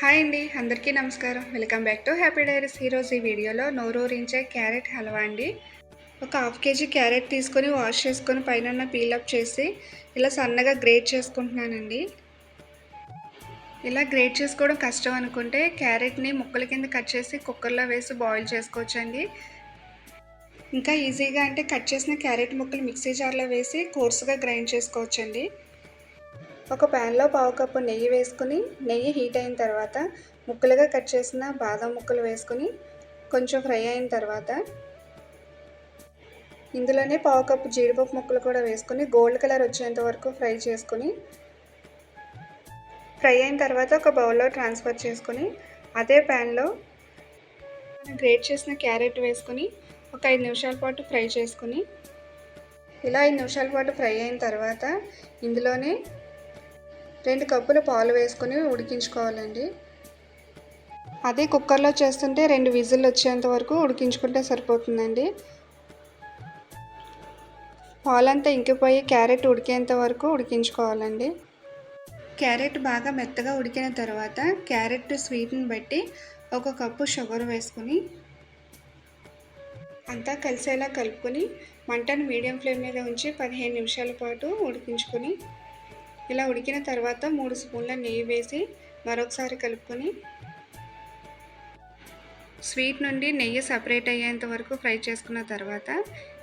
Hi అండి అందరికీ నమస్కారం. Welcome back to happy diaries. ఈరోజు ఈ వీడియోలో నోరూరించే క్యారెట్ హల్వా అండి. ఒక హాఫ్ కేజీ క్యారెట్ తీసుకొని వాష్ చేసుకొని పైన పీలప్ చేసి ఇలా సన్నగా గ్రేట్ చేసుకుంటున్నానండి. ఇలా గ్రేట్ చేసుకోవడం కష్టం అనుకుంటే క్యారెట్ని ముక్కల కింద కట్ చేసి కుక్కర్లో వేసి బాయిల్ చేసుకోవచ్చండి. ఇంకా ఈజీగా అంటే కట్ చేసిన క్యారెట్ ముక్కలు మిక్సీ జార్లో వేసి కోర్సుగా గ్రైండ్ చేసుకోవచ్చండి. ఒక ప్యాన్లో పావు కప్పు నెయ్యి వేసుకుని నెయ్యి హీట్ అయిన తర్వాత ముక్కలుగా కట్ చేసిన బాదం ముక్కలు వేసుకుని కొంచెం ఫ్రై అయిన తర్వాత ఇందులోనే పావు కప్పు జీడిపప్పు ముక్కలు కూడా వేసుకుని గోల్డ్ కలర్ వచ్చేంత వరకు ఫ్రై చేసుకుని ఫ్రై అయిన తర్వాత ఒక బౌల్లో ట్రాన్స్ఫర్ చేసుకుని అదే ప్యాన్లో గ్రేట్ చేసిన క్యారెట్ వేసుకుని ఒక ఐదు నిమిషాల పాటు ఫ్రై చేసుకుని ఇలా ఐదు నిమిషాల పాటు ఫ్రై అయిన తర్వాత ఇందులోనే రెండు కప్పులు పాలు వేసుకొని ఉడికించుకోవాలండి. అదే కుక్కర్లో చేస్తుంటే రెండు విజిల్ వచ్చేంత వరకు ఉడికించుకుంటే సరిపోతుందండి. పాలంతా ఇంకిపోయి క్యారెట్ ఉడికేంత వరకు ఉడికించుకోవాలండి. క్యారెట్ బాగా మెత్తగా ఉడికిన తర్వాత క్యారెట్ స్వీట్ని బట్టి ఒక కప్పు షుగర్ వేసుకుని అంతా కలిసేలా కలుపుకొని మంటను మీడియం ఫ్లేమ్ మీద ఉంచి పదిహేను నిమిషాల పాటు ఉడికించుకొని ఇలా ఉడికిన తర్వాత మూడు స్పూన్ల నెయ్యి వేసి మరొకసారి కలుపుకొని స్వీట్ నుండి నెయ్యి సపరేట్ అయ్యేంత వరకు ఫ్రై చేసుకున్న తర్వాత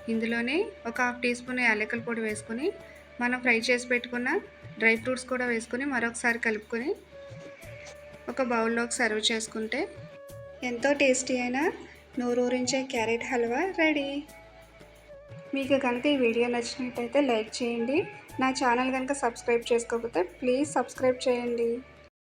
ఇందులోనే ఒక హాఫ్ టీ స్పూన్ యాలకల పొడి వేసుకొని మనం ఫ్రై చేసి పెట్టుకున్న డ్రై ఫ్రూట్స్ కూడా వేసుకొని మరొకసారి కలుపుకొని ఒక బౌల్లోకి సర్వ్ చేసుకుంటే ఎంతో టేస్టీ అయిన నోరూరించే క్యారెట్ హల్వా రెడీ. మీకు కనుక ఈ వీడియో నచ్చినట్టయితే లైక్ చేయండి. నా ఛానల్ కనుక సబ్స్క్రైబ్ చేసుకోకపోతే ప్లీజ్ సబ్స్క్రైబ్ చేయండి.